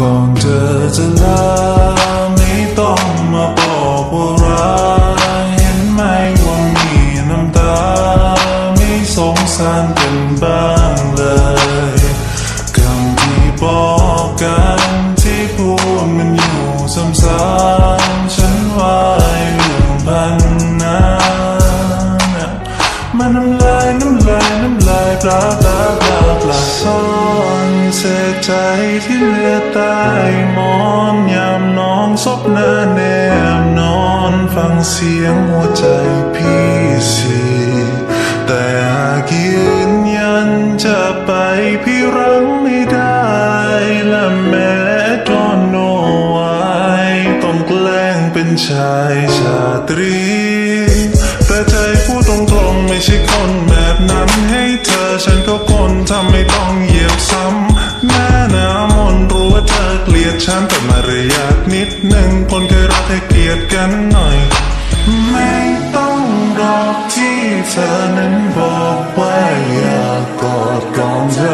ก่อนเธอจะลาไม่ต้องมาบอกว่ารักเห็นไหมว่ามีน้ำตา ไม่สงสารกันบ้างเลยคำที่บอกกันที่พูดมันอยู่ซ้ำๆฉันว่าเรื่องพันนั้นมันน้ำลายน้ำลายน้ำลายปลาปลาปลาปลาซ่อ เศษใจที่เลือต้หมอนยามน้องซบหน้าแนมนอนฟังเสียงหัวใจพี่สีแต่หากยืนยันจะไปพี่รังไม่ได้และแม้ตอนโนไว้ต้องแกล้งเป็นชายชาตรี แต่ใจพูดตรงๆไม่ใช่คนแบบนั้นให้เธอฉันก็คนทำไม่ต้อง ฉันแต่มารยาทนิดหนึ่งคนเคยรักให้เกลียดกันหน่อย ไม่ต้องรอที่เธอนั้นบอกว่าอยากกอดก่อนจะ